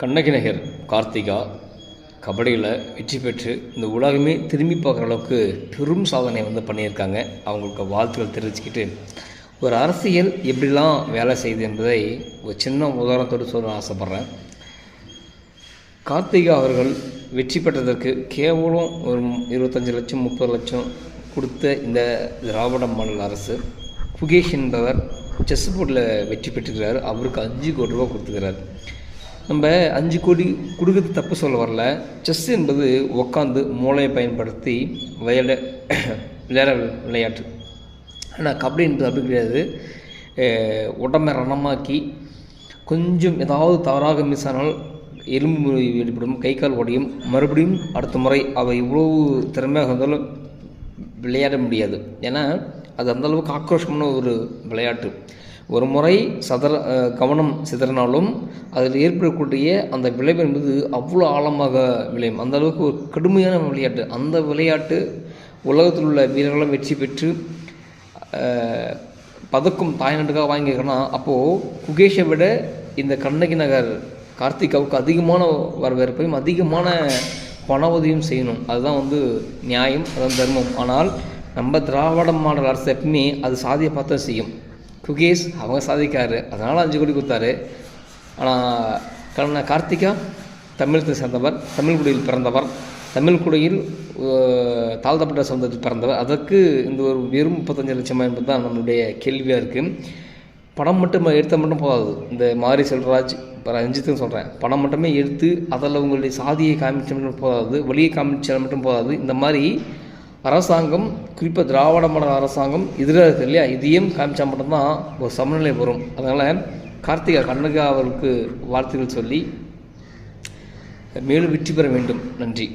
கண்ணகி நகர் கார்த்திகா கபடியில் வெற்றி பெற்று இந்த உலகமே திரும்பி பார்க்குற அளவுக்கு பெரும் சாதனை வந்து பண்ணியிருக்காங்க. அவங்களுக்கு வாழ்த்துக்கள் தெரிவிச்சுக்கிட்டு ஒரு அரசியல் எப்படிலாம் வேலை செய்யுது என்பதை ஒரு சின்ன உதாரணத்தோடு சொல்ல ஆசைப்பட்றேன். கார்த்திகா அவர்கள் வெற்றி பெற்றதற்கு கேவலம் ஒரு இருபத்தஞ்சி லட்சம் முப்பது லட்சம் கொடுத்த இந்த திராவிட மாநில அரசு புகேஷ் என்பவர் செஸ் போர்டில் வெற்றி பெற்றுக்கிறார். அவருக்கு அஞ்சு கோடி ரூபா கொடுத்துக்கிறார். நம்ம அஞ்சு கோடி கொடுக்குறது தப்பு சொல்ல வரல. செஸ் என்பது உக்காந்து மூளையை பயன்படுத்தி விளையாட விளையாட விளையாட்டு. ஆனால் கபடி என்பது அப்படி கிடையாது. உடம்பை ரணமாக்கி கொஞ்சம் ஏதாவது தவறாக மிஸ் ஆனால் எலும்பு முறிவு ஏற்படும் கை கால் உடையும். மறுபடியும் அடுத்த முறை அவள் இவ்வளோ திறமையாக இருந்தாலும் விளையாட முடியாது. ஏன்னா அது அந்தளவுக்கு ஆக்ரோஷமான ஒரு விளையாட்டு. ஒரு முறை சதற கவனம் சிதறினாலும் அதில் ஏற்படக்கூடிய அந்த விளைவு என்பது அவ்வளோ ஆழமாக விளையும். அந்த அளவுக்கு ஒரு கடுமையான விளையாட்டு. அந்த விளையாட்டு உலகத்தில் உள்ள வீரர்களும் வெற்றி பெற்று பதக்கும் பதக்கம் தாய்நாட்டுக்காக வாங்கியிருக்கேன்னா அப்போது குகேஷை விட இந்த கண்ணகி நகர் கார்த்திகாவுக்கு அதிகமான வரவேற்பையும் அதிகமான பண உதவியும் செய்யணும். அதுதான் வந்து நியாயம் அதுதான் தர்மம். ஆனால் நம்ம திராவிட மாடல் அரசு எப்பவுமே அது சாதியை பார்த்தா செய்யும். குகேஷ் அவங்க சாதிக்காரு. அதனால் அஞ்சு கோடி கொடுத்தாரு. ஆனால் கண்ண கார்த்திகா தமிழகத்தை சேர்ந்தவர் தமிழ் குடியில் பிறந்தவர் தமிழ் குடியில் தாழ்த்தப்பட்ட சொந்தத்தில் பிறந்தவர். அதற்கு இந்த ஒரு வெறும் முப்பத்தஞ்சு லட்சம் என்பது தான் நம்மளுடைய கேள்வியாக இருக்குது படம் மட்டும் எடுத்தால் மட்டும் போதாது. இந்த மாரி செல்வராஜ் இப்போ ரஞ்சித்துன்னு சொல்கிறேன் படம் மட்டுமே எடுத்து அதில் உங்களுடைய சாதியை காமிச்ச மட்டும் போதாது வழியை காமிச்சால் மட்டும் போதாது. இந்த மாதிரி அரசாங்கம் குறிப்பாக திராவிட மாடல் அரசாங்கம் எதிராக இருக்குது இல்லையா? இதையும் காமிச்சா மட்டும்தான் ஒரு சமநிலை வரும். அதனால் கார்த்திகா கண்ணகா அவருக்கு வார்த்தைகள் சொல்லி மேலும் வெற்றி பெற வேண்டும். நன்றி.